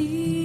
You.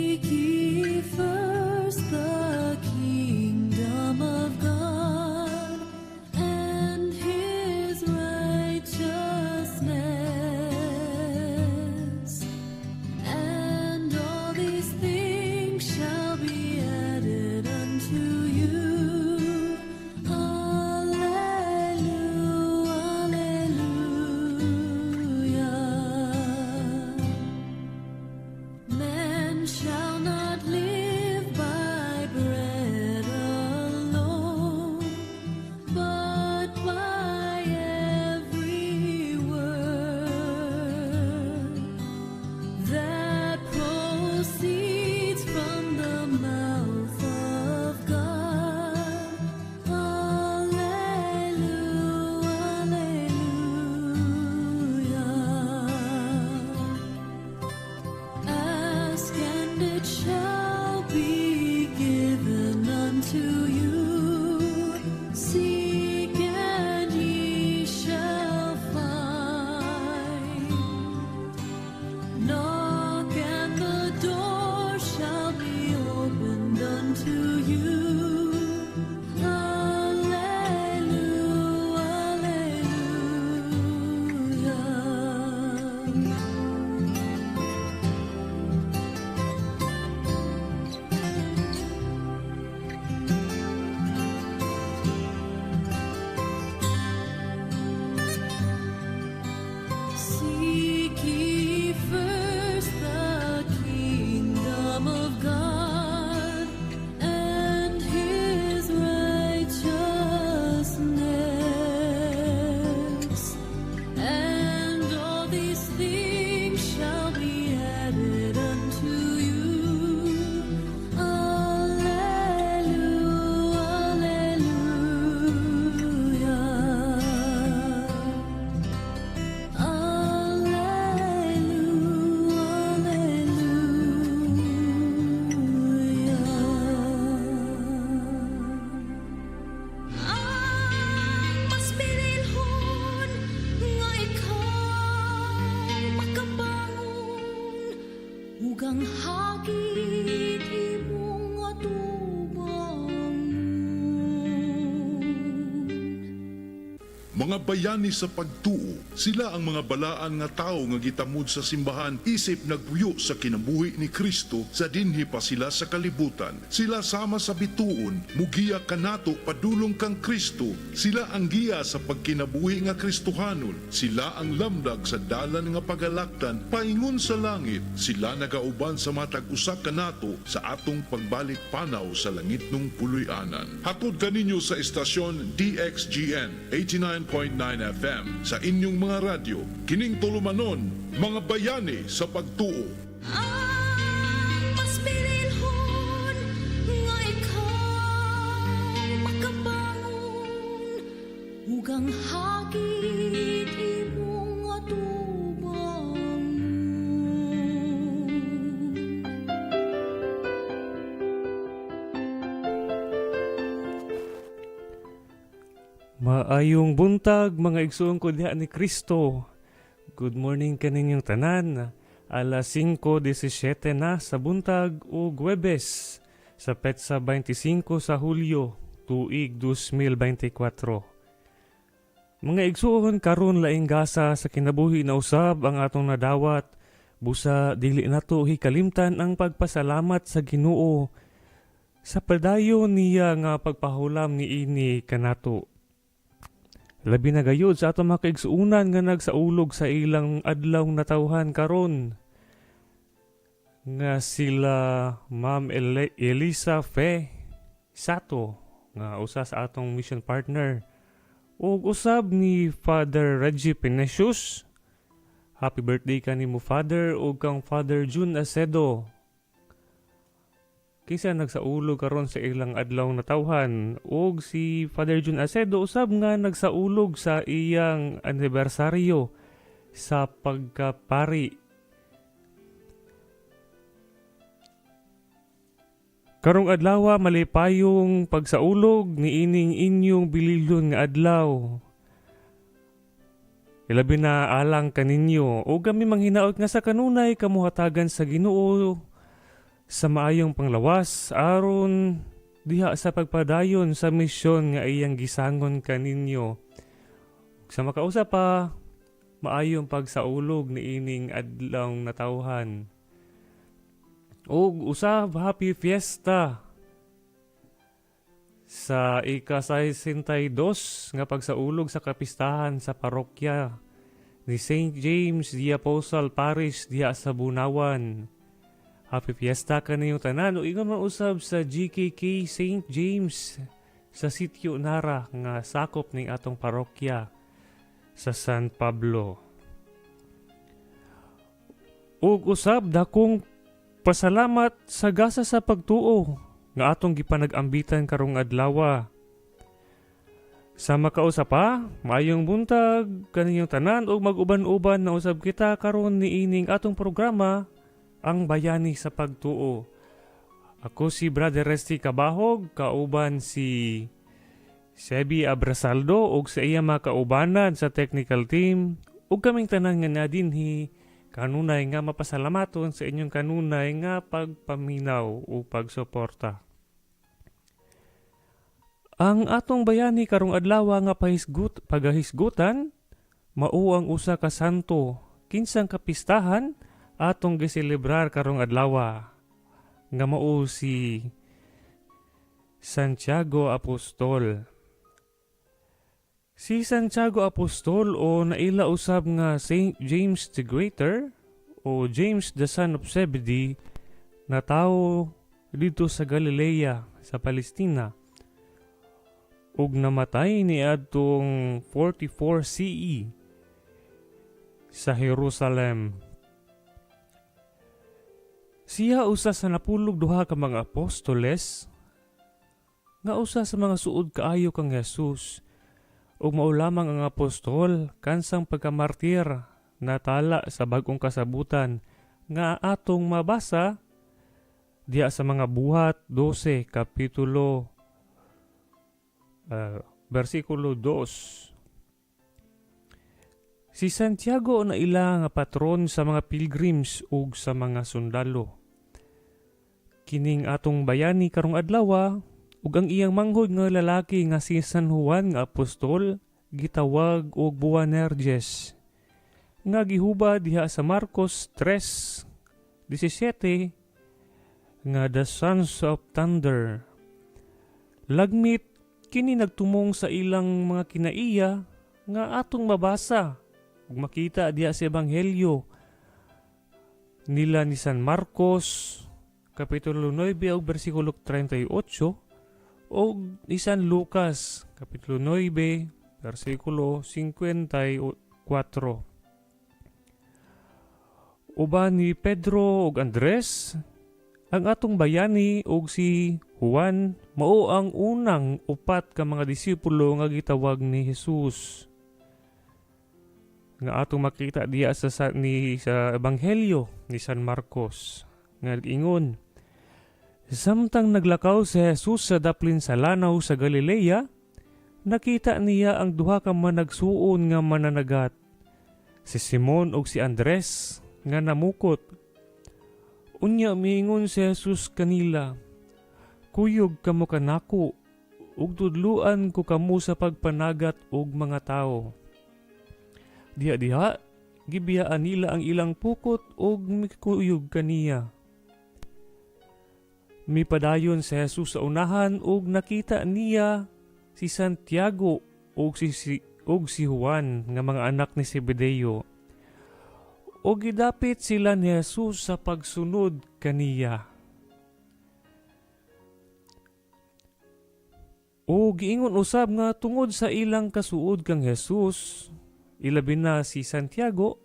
Mga bayani sa pagtuo. Sila ang mga balaan nga tao nga gitamod sa simbahan isip nagpuyo sa kinabuhi ni Kristo sa dinhi pa sila sa kalibutan. Sila sama sa bituon, mugiya kanato padulong kang Kristo. Sila ang giya sa pagkinabuhi nga Kristohanon. Sila ang lamdag sa dalan nga pagalaktan paingon sa langit. Sila nagauban sa matag usa kanato sa atong pagbalik panaw sa langit nung puloy-anan. Hatod kaninyo sa estasyon DXGN 89.9 FM sa inyong mga radyo. Kining tulumanon, mga bayani sa pagtuo. Ang Maayong buntag mga igsuon ko diha ni Kristo. Good morning kaninyong tanan. Alas 5.17 na sa buntag o Gwebes sa petsa 25 sa Hulyo, tuig 2024. Mga igsuon karon laing gasa sa kinabuhi na usab ang atong nadawat. Busa dili nato hikalimtan ang pagpasalamat sa Ginoo sa padayon niya nga pagpahulam ni ini kanato. Labi na gayud sa atong mga nga nagsaulog sa ilang adlaw na tawhan karon. Nga sila Ma'am Ele- Elisa Fe Sato nga usa sa atong mission partner. Ug usab ni Father Reggie Pinesius. Happy birthday ka ni mo Father ug kang Father June Acedo. Kisa nagsaulog karon sa ilang adlaw na tawhan ug si Father Jun Acedo usab nga nagsaulog sa iyang anibersaryo sa pagkapari. Karong adlaw malipayong pagsaulog ni ining inyong bililon nga adlaw. Ilabi na alang kaninyo o kami manghinaot nga sa kanunay kamuhatagan sa Ginoo sa maayong panglawas aron diha sa pagpadayon sa misyon nga iyang gisangon kaninyo. Sa makausa pa, maayong pagsaulog ni ining adlaw na tawhan. Ug usab happy fiesta sa ika-62 nga pagsaulog sa kapistahan sa parokya ni St. James the Apostle Parish diha sa Bunawan. Happy Fiesta ka na yung tanan. O ingon man usab sa GKK St. James sa sitio Nara nga sakop ning atong parokya sa San Pablo. Ug usab dakong pasalamat sa gasa sa pagtuo nga atong gipanag-ambitan karong adlaw. Sa makausa pa, maayong buntag kaninyong tanan ug mag-uban-uban na usab kita karon ni ining atong programa ang bayani sa pagtuo. Ako si Brother Resty Kabahog, kauban si Sebi Abrasaldo ug sa iya mga kaubanan sa technical team ug kaming tanan nga nadinhi kanunay nga mapasalamaton sa inyong kanunay nga pagpaminaw o pagsuporta. Ang atong bayani karong adlaw nga pahisgut pagahisgutan mao ang usa ka santo kinsang kapistahan atong giselebrar karong adlaw nga mao si Santiago Apostol. Si Santiago Apostol o naila usab nga Saint James the Greater o James the son of Zebedee na tao dito sa Galilea sa Palestina ug namatay ni adtong 44 CE sa Jerusalem siya usa sa napulog duha ka mga apostoles nga usa sa mga suod kaayo kang Jesus ug mao lamang ang apostol kansang pagkamartir natala sa bag-ong kasabutan nga atong mabasa diya sa mga buhat 12 kapitulo uh, versikulo 2 Si Santiago na ila nga patron sa mga pilgrims ug sa mga sundalo. Kining atong bayani karong adlaw ug ang iyang manghod nga lalaki nga si San Juan nga apostol gitawag og Boanerges nga gihuba diha sa Marcos 3:17 nga the sons of thunder. Lagmit kini nagtumong sa ilang mga kinaiya nga atong mabasa ug makita diha sa ebanghelyo nila ni San Marcos kapitulo 9 ug bersikulo 38 o ni San Lucas kapitulo 9 bersikulo 54 Uban ni Pedro ug Andres ang atong bayani ug si Juan mao ang unang upat ka mga disipulo nga gitawag ni Jesus nga atong makita diya sa, sa ni sa ebanghelyo ni San Marcos nga ingon Samtang naglakaw si Jesus sa daplin sa lanaw sa Galilea, nakita niya ang duha ka managsuon nga mananagat, si Simon ug si Andres nga namukot. Unya miingon si Jesus kanila, Kuyog kamo kanako, ug tudluan ko kamo sa pagpanagat og mga tao. Diha-diha, gibiyaan nila ang ilang pukot ug mikuyog kaniya. Mipadayon si Jesus sa unahan ug nakita niya si Santiago ug si, si ug si Juan nga mga anak ni Zebedeo. O gidapit sila ni Jesus sa pagsunod kaniya. O giingon usab nga tungod sa ilang kasuod kang Jesus, ilabi na si Santiago,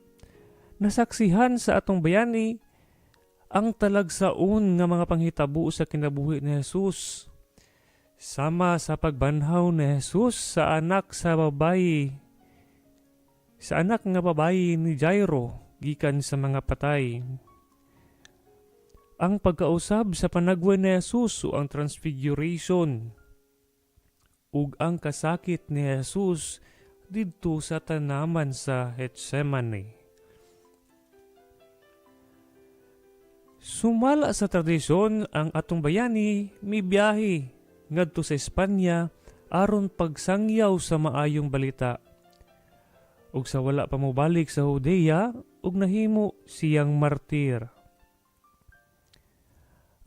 nasaksihan sa atong bayani ang talagsaon nga mga panghitabo sa kinabuhi ni Jesus. Sama sa pagbanhaw ni Jesus sa anak sa babayi, sa anak nga babayi ni Jairo, gikan sa mga patay. Ang pagkausab sa panagwa ni Jesus o ang transfiguration, ug ang kasakit ni Jesus didto sa tanaman sa Getsemane. Sumala sa tradisyon ang atong bayani mi biyahe ngadto sa Espanya aron pagsangyaw sa maayong balita. Ug sa wala pa mobalik sa Judea ug nahimo siyang martir.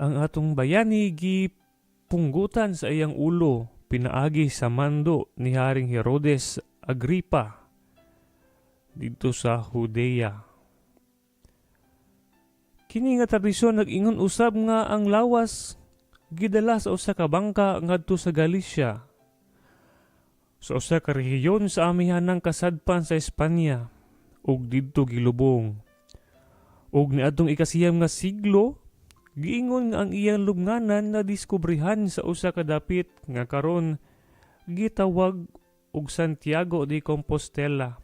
Ang atong bayani gipunggutan sa iyang ulo pinaagi sa mando ni Haring Herodes Agripa dito sa Judea. Kini nga tradisyon nag-ingon usab nga ang lawas gidala sa usa ka bangka ngadto sa Galicia. Sa usa ka rehiyon sa amihanang kasadpan sa Espanya ug didto gilubong. Ug niadtong ikasiyam nga siglo giingon nga ang iyang lubnganan na diskubrihan sa usa ka dapit nga karon gitawag og Santiago de Compostela.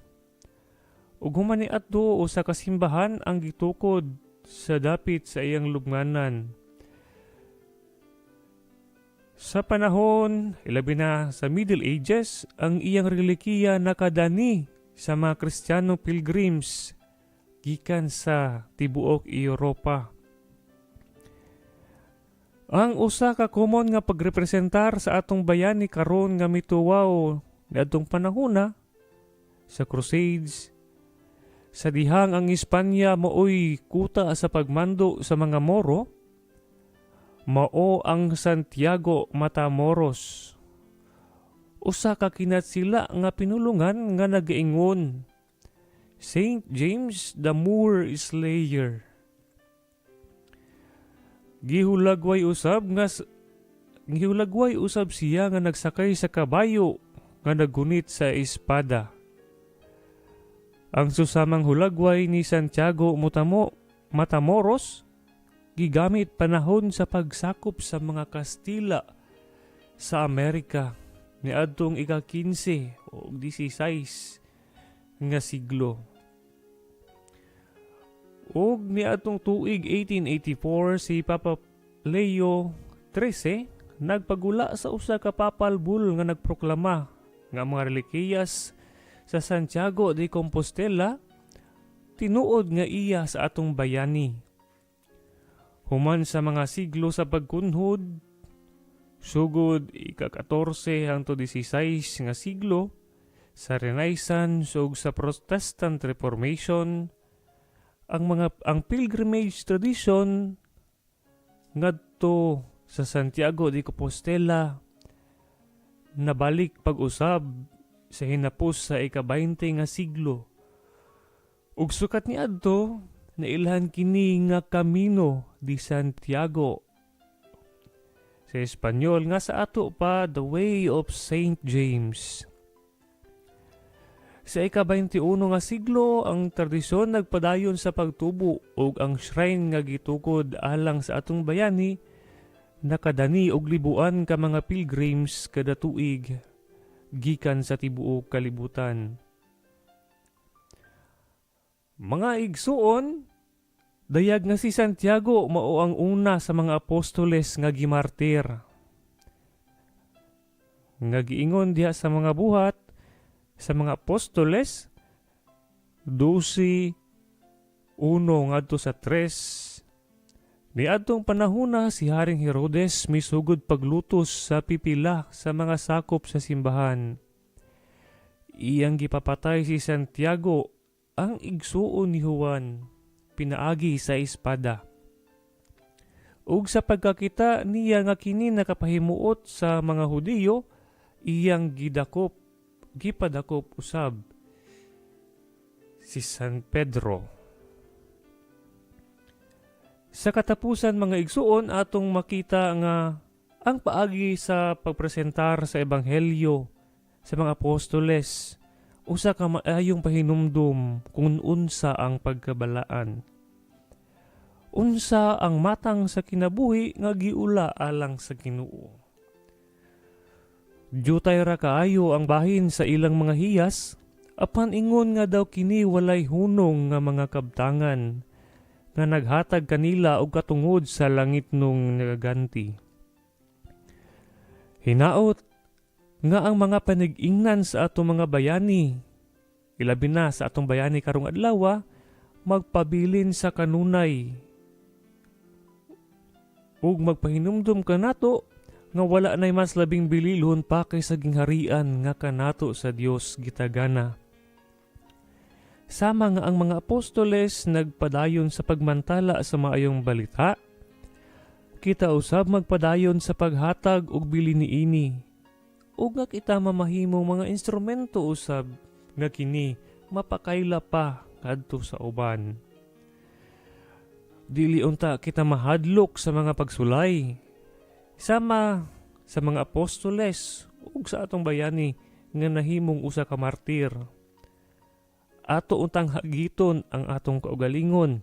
Ug human ni adto usa ka simbahan ang gitukod sa dapit sa iyang lubnganan. Sa panahon, ilabi na sa Middle Ages, ang iyang relikiya nakadani sa mga Kristiyano pilgrims gikan sa tibuok Europa. Ang usa ka common nga pagrepresentar sa atong bayani karon nga mituwaw niadtong panahona sa Crusades sa dihang ang Espanya maoy kuta sa pagmando sa mga Moro mao ang Santiago Matamoros usa ka kinat sila nga pinulungan nga nagaingon Saint James the Moor Slayer. Gihulagway usab nga gihulagway usab siya nga nagsakay sa kabayo nga nagunit sa espada. Ang susamang hulagway ni Santiago Mutamo Matamoros gigamit panahon sa pagsakop sa mga Kastila sa Amerika ni adtong ika-15 o 16 nga siglo. ug ni atong tuig 1884 si Papa Leo XIII nagpagula sa usa ka papal bull nga nagproklama nga mga relikiyas sa Santiago de Compostela tinuod nga iya sa atong bayani. Human sa mga siglo sa pagkunhod, sugod ika-14 hangtod 16 nga siglo, sa Renaissance ug sa Protestant Reformation ang mga ang pilgrimage tradition ngadto sa Santiago de Compostela nabalik pag-usab sa hinapos sa ika-20 nga siglo. Ug sukat ni adto nailhan kini nga Camino di Santiago. Sa Espanyol nga sa ato pa The Way of Saint James. Sa ika-21 nga siglo, ang tradisyon nagpadayon sa pagtubo ug ang shrine nga gitukod alang sa atong bayani nakadani og libuan ka mga pilgrims kada tuig gikan sa tibuok kalibutan. Mga igsuon, dayag nga si Santiago mao ang una sa mga apostoles nga gimartir. Nga giingon diha sa mga buhat sa mga apostoles 12 uno ngadto sa 3 Niadtong panahona si Haring Herodes misugod paglutos sa pipila sa mga sakop sa simbahan. Iyang gipapatay si Santiago ang igsuon ni Juan pinaagi sa espada. Ug sa pagkakita niya nga kini nakapahimuot sa mga Hudiyo, iyang gidakop, gipadakop usab si San Pedro. Sa katapusan mga igsuon atong makita nga ang paagi sa pagpresentar sa ebanghelyo sa mga apostoles usa ka maayong pahinumdum kung unsa ang pagkabalaan. Unsa ang matang sa kinabuhi nga giula alang sa Ginoo. Jutay ra kaayo ang bahin sa ilang mga hiyas apan ingon nga daw kini walay hunong nga mga kabtangan nga naghatag kanila og katungod sa langit nung nagaganti. Hinaot nga ang mga panag-ingnan sa atong mga bayani, ilabi na sa atong bayani karong adlaw, magpabilin sa kanunay ug magpahinumdum kanato nga wala nay mas labing bililhon pa kay sa gingharian nga kanato sa Dios gitagana. Sama nga ang mga apostoles nagpadayon sa pagmantala sa maayong balita, kita usab magpadayon sa paghatag og bili niini. Ug nga kita mamahimong mga instrumento usab nga kini mapakayla pa kadto sa uban. Dili unta kita mahadlok sa mga pagsulay. Sama sa mga apostoles ug sa atong bayani nga nahimong usa ka martir ato untang hagiton ang atong kaugalingon.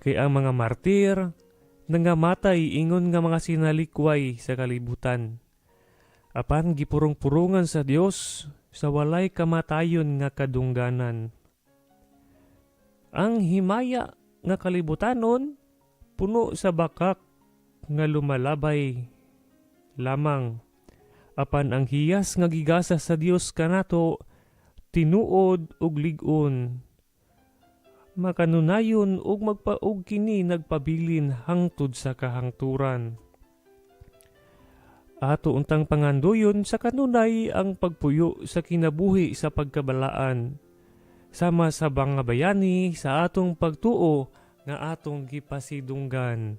Kay ang mga martir, nangamatay ingon nga mga sinalikway sa kalibutan. Apan gipurong-purungan sa Dios sa walay kamatayon nga kadungganan. Ang himaya nga kalibutanon puno sa bakak nga lumalabay lamang apan ang hiyas nga gigasa sa Dios kanato tinuod ug lig-on. Makanunayon ug magpaog kini nagpabilin hangtod sa kahangturan. Ato untang pangandoyon sa kanunay ang pagpuyo sa kinabuhi sa pagkabalaan. Sama sa mga bayani sa atong pagtuo nga atong gipasidunggan.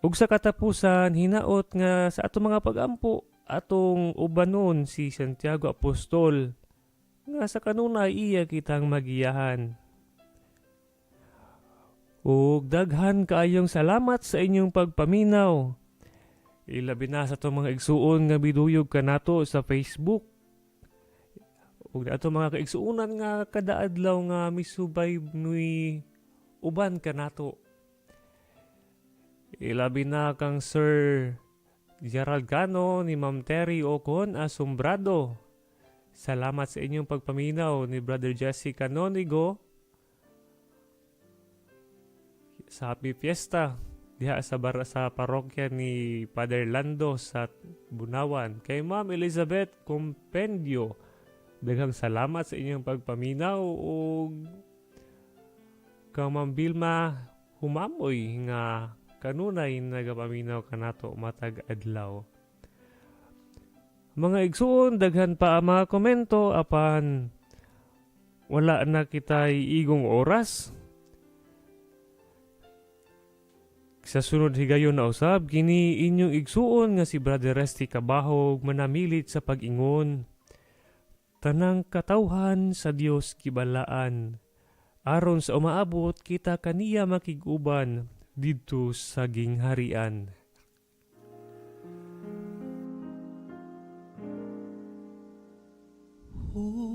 Ug sa katapusan, hinaot nga sa atong mga pagampo, atong ubanon si Santiago Apostol nga sa kanunay iya kitang magiyahan. Ug daghan kaayong salamat sa inyong pagpaminaw. Ilabi na sa itong mga igsuon nga biduyog kanato sa Facebook. Ug ato mga kaigsuunan nga kada adlaw nga misubay ni uban kanato. Ilabi na kang Sir Gerald Cano ni Ma'am Terry Ocon Asombrado. Salamat sa inyong pagpaminaw ni Brother Jesse Canonigo sa Happy Fiesta diha sa bar sa parokya ni Father Lando sa Bunawan. Kay Ma'am Elizabeth Compendio, daghang salamat sa inyong pagpaminaw ug kang Ma'am Bilma Humamoy nga kanunay nagapaminaw kanato matag adlaw. Mga igsuon, daghan pa ang mga komento apan wala na kitay igong oras. Sa sunod higayon na usab, kini inyong igsuon nga si Brother Resty Kabahog manamilit sa pag-ingon. Tanang katawhan sa Dios kibalaan. Aron sa umaabot kita kaniya makiguban didto sa gingharian. Oh,